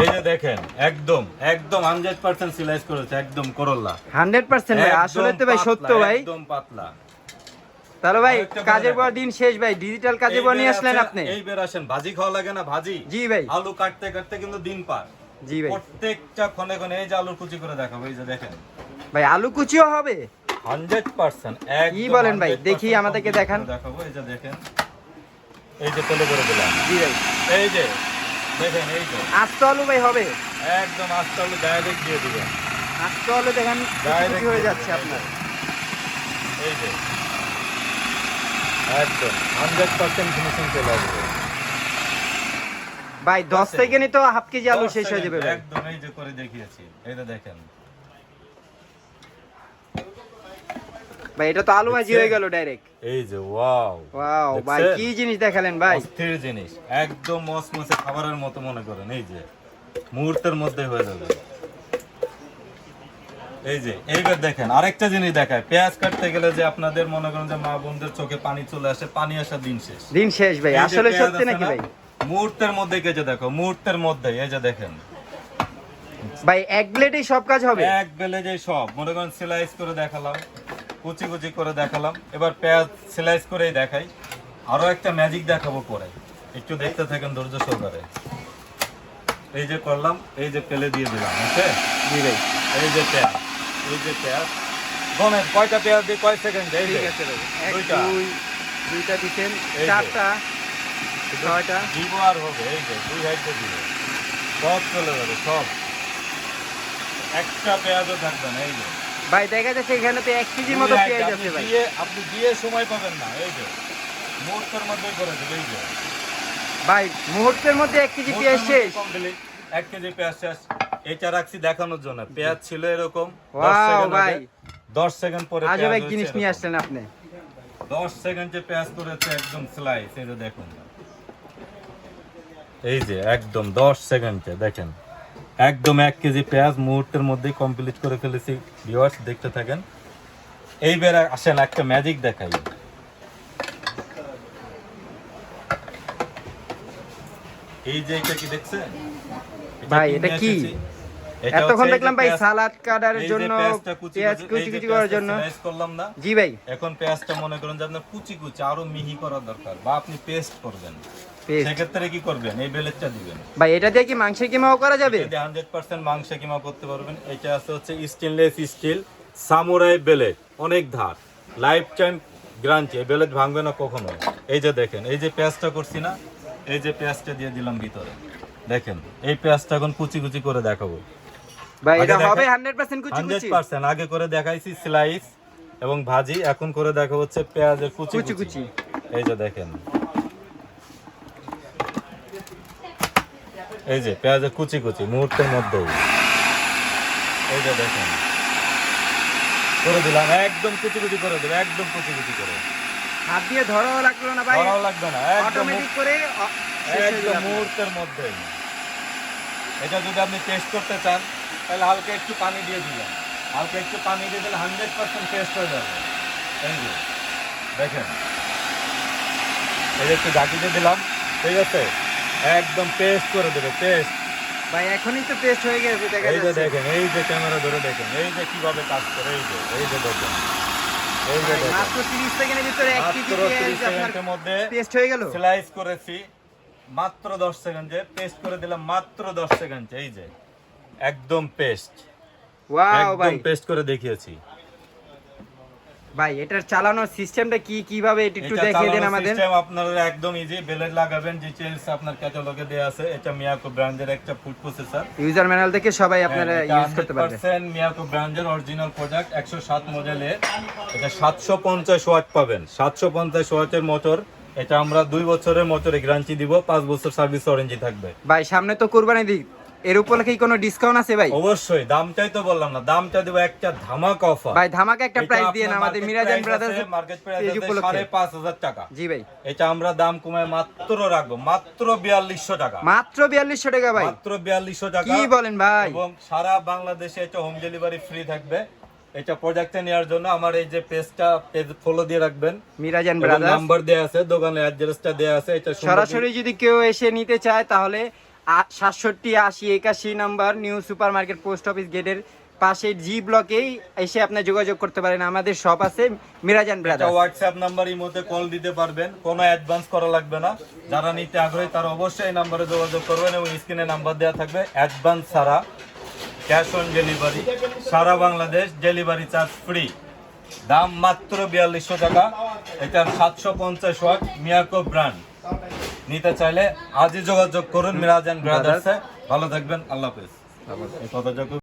এই যে দেখেন একদম একদম হান্ড্রেড পার্সেন্ট সিলাইজ করেছে একদম করল্লা হান্ড্রেড পার্সেন্ট ভাই আসলে তো ভাই সত্য ভাই। একদম পাতলা। তাহলে ভাই কাজের পর দিন শেষ ভাই ডিজিটাল কাজের এই পর নিয়ে আসলেন আপনি। এই বের আসেন। ভাজি খাওয়া লাগে না ভাজি। জি ভাই। আলু কাটতে কাটতে কিন্তু দিন পার। জি ভাই। প্রত্যেকটা ক্ষণে ক্ষণে এই যে আলুর কুচি করে দেখাবো এই যে দেখেন। ভাই আলু কুচিও হবে। হান্ড্রেড পার্সেন্ট কি বলেন ভাই? দেখি আমাদেরকে দেখান। দেখাবো এই যে দেখেন। এই যে তেলে করে দিলাম। জি ভাই। এই যে দেখেন এই যে আস্ত আলু ভাই হবে? একদম আস্তে আলু ডাইরেক্ট দিয়ে দিবেন আস্ত আলু দেখেন ডাইরেক্ট হয়ে যাচ্ছে আপনার। এই যে একদম হান্ড্রেড পার্সেন্ট ফিনিশিং চলে আসবে। ভাই দশ থেকে সেকেন্ডে তো হাফ কেজি আলু শেষ হয়ে যাবে একদম এই যে করে দেখিয়েছি। এই দেখেন ভাই এটা তো আলু ভাজি হয়ে গেল ডাইরেক্ট এই যে ওয়াও ওয়াও ভাই কি জিনিস দেখালেন ভাই? অস্থির জিনিস। একদম মসমসে খাবারের মতো মনে করেন এই যে। মুহূর্তের মধ্যে হয়ে যাবে। এই যে এইবার দেখেন আরেকটা জিনিস দেখায়। পেঁয়াজ কাটতে গেলে যে আপনাদের মনে করেন যে মা বোনদের চোখে পানি চলে আসে পানি আসার দিন শেষ। দিন শেষ ভাই আসলে সত্যি নাকি ভাই? মুহূর্তের মধ্যে কেটে দেখো মুহূর্তের মধ্যে এই যে দেখেন। ভাই এক প্লেটেই সব কাজ হবে? এক বেলে যে সব। মনে করেন স্লাইস করে দেখালাম। কুচি কুচি করে দেখালাম। এবার পেঁয়াজ স্লাইস করেই দেখাই। আরও একটা ম্যাজিক দেখাবো পরে। একটু দেখতে থাকেন ধৈর্য সহকারে। এই যে করলাম এই যে পেলে দিয়ে দিলাম ওকে ভাই এই যে পেঁয়াজ এই যে পেঁয়াজ। গমেন কয়টা পেঁয়াজ দিয়ে কয় সেকেন্ড এই ঠিক আছে দুইটা। দুই দুইটা দিচ্ছেন চারটা ছয়টা। দিব আর হবে এই যে দুই হাইটে দিব। সব চলে যাবে সব। একটা পেঁয়াজও থাকবে না এই যে। ভাই দেখা যাচ্ছে এখানে তো এক কেজির মতো পেঁয়াজ আছে ভাই। আপনি দিয়ে সময় পাবেন না এই যে। মুহূর্তের মধ্যে করে দেবে এই যে। ভাই মুহূর্তের মধ্যে এক কেজি পেঁয়াজ শেষ। এক কেজি পেঁয়াজ শেষ। এটা রাখছি দেখানোর জন্য। পেঁয়াজ ছিল এরকম ভাই। দশ সেকেন্ড পরে পেঁয়াজ এক জিনিস নিয়ে। আসলেন আপনি। দশ সেকেন্ডে পেঁয়াজ করেছে একদম স্লাইস এই যে দেখুন। এই যে একদম দশ সেকেন্ডে দেখেন। একদম এক কেজি পেঁয়াজ মুহূর্তের মধ্যেই কমপ্লিট করে ফেলেছি। ভিওয়ার্স দেখতে থাকেন। এইবার আসেন একটা ম্যাজিক দেখাই। এই যে এটা কি দেখছে ভাই, এটা কি? এতক্ষণ দেখলাম ভাই সালাদ কাটার জন্য পেঁয়াজ কুচি- কুচি করার জন্য। করলাম না। জি ভাই। এখন পেঁয়াজটা মনে করেন যে আপনার কুচি কুচি আরও মিহি করা দরকার বা আপনি পেস্ট করবেন। সেক্ষেত্রে কি করবেন? এই বেলেটটা দিবেন। ভাই এটা দিয়ে কি মাংসের কিমাও করা যাবে? হান্ড্রেড পার্সেন্ট মাংস কিমা করতে পারবেন। এটা আছে হচ্ছে স্টেনলেস স্টিল সামুরাই বেলেট অনেক ধার। লাইফ টাইম এই বেলেট ভাঙবে না কখনো এই যে দেখেন এই যে পেঁয়াজটা করছি না এই যে পেঁয়াজটা দিয়ে দিলাম ভিতরে। দেখেন এই পেঁয়াজটা এখন কুচি কুচি করে দেখাবো। ভাই এটা হবে হান্ড্রেড পার্সেন্ট কুচি হান্ড্রেড কুচি। পার্সেন্ট আগে করে দেখাইছি স্লাইস এবং ভাজি এখন করে দেখা হচ্ছে পেঁয়াজের কুচি কুচি কুচি। কুচি। এই যে দেখেন। এই যে পেঁয়াজের কুচি কুচি মুহূর্তের মধ্যেই। এই যে দেখেন। করে দিলাম একদম কুচি কুচি করে দেবে একদম কুচি কুচি করে। হাত দিয়ে ধরাও লাগল না ভাই। ধরাও লাগবে না একদম করে অ- শেষ একদম মুহূর্তের মধ্যেই। এটা যদি আপনি টেস্ট করতে চান তাহলে হালকা একটু পানি দিয়ে দিবেন হালকা একটু পানি দিয়ে দিলে হান্ড্রেড পার্সেন্ট টেস্ট হয়ে যাবে। এই যে দেখেন। এই যে একটু ঢাকিতে দিলাম ঠিক আছে? একদম পেস্ট করে দেবে পেস্ট ভাই এখনই তো পেস্ট হয়ে গেছে এই যে দেখেন এই যে ক্যামেরা ধরে দেখেন এই যে কীভাবে কাজ করে এই যে এই যে দেখেন। এই যে দেখেন। মাত্র 30 সেকেন্ডের ভিতরে এক কেজি পেঁয়াজ আপনার মধ্যে পেস্ট হয়ে গেল? স্লাইস করেছি। মাত্র 10 সেকেন্ডে পেস্ট করে দিলাম মাত্র 10 সেকেন্ডে এই যে। একদম পেস্ট ওয়াও ভাই। একদম পেস্ট করে দেখিয়েছি। ভাই এটার চালানোর সিস্টেমটা কি কীভাবে এটা একটু দেখিয়ে দেন আমাদের? সিস্টেম আপনাদের একদম ইজি বেলেট লাগাবেন ডিটেইলস আপনার ক্যাটালগে দেয়া আছে। এটা মিয়াকো ব্র্যান্ডের একটা ফুড প্রসেসর ইউজার ম্যানুয়াল থেকে সবাই আপনারা ইউজ করতে পারবেন 100% মিয়াকো ব্র্যান্ডের অরিজিনাল প্রোডাক্ট 107 মডেলের এটা 750 ওয়াট পাবেন। 750 ওয়াটের মোটর এটা আমরা দুই বছরের মোটরে গ্যারান্টি দিব। পাঁচ বছর সার্ভিস ওয়ারেন্টি থাকবে। ভাই সামনে তো কুরবানি দিক এর উপরে কি কোনো ডিসকাউন্ট আছে ভাই? অবশ্যই দামটাই তো বললাম না দামটা দেবো একটা ধামাকা অফার ভাই ধামাকা একটা প্রাইস দিয়ে আমাদের Mirajan brothers market price page উপলক্ষে। সাড়ে পাঁচ হাজার টাকা। জি ভাই। এটা আমরা দাম কমায় মাত্র রাখব মাত্র বিয়াল্লিশশো টাকা। মাত্র বিয়াল্লিশশো টাকা ভাই। মাত্র বিয়াল্লিশশো টাকা। কি বলেন ভাই? এবং সারা বাংলাদেশে এটা হোম ডেলিভারি ফ্রি থাকবে। এটা প্রোডাক্টে নেওয়ার জন্য আমার এই যে পেজটা পেজ ফলো দিয়ে রাখবেন। মিরাজান ব্রাদার্স নাম্বার দেয়া আছে দোকানের অ্যাড্রেসটা দেয়া আছে এটা সরাসরি যদি কেউ এসে নিতে চায় তাহলে সাতষট্টি আশি একাশি number new super market post office গেটের পাশে জি ব্লকেই এসে আপনি যোগাযোগ করতে পারেন। আমাদের শপ আছে মিরাজান এটা ব্রাদার্স হোয়াটসঅ্যাপ নাম্বার এই মধ্যে কল দিতে পারবেন। কোনো অ্যাডভান্স করা লাগবে না। যারা নিতে আগ্রহী তারা অবশ্যই এই নাম্বারে যোগাযোগ করবেন এবং স্ক্রিনে নাম্বার দেওয়া থাকবে। অ্যাডভান্স ছাড়া ক্যাশ অন ডেলিভারি সারা বাংলাদেশ ডেলিভারি চার্জ ফ্রি দাম মাত্র বিয়াল্লিশশো টাকা। এটার সাতশো পঞ্চাশ ওয়াট মিয়াকো ব্র্যান্ড নিতে চাইলে আজই যোগাযোগ করুন মিরাজান ব্রাদার্সে। ভালো থাকবেন আল্লাহ হাফেজ। এই কথাটুকু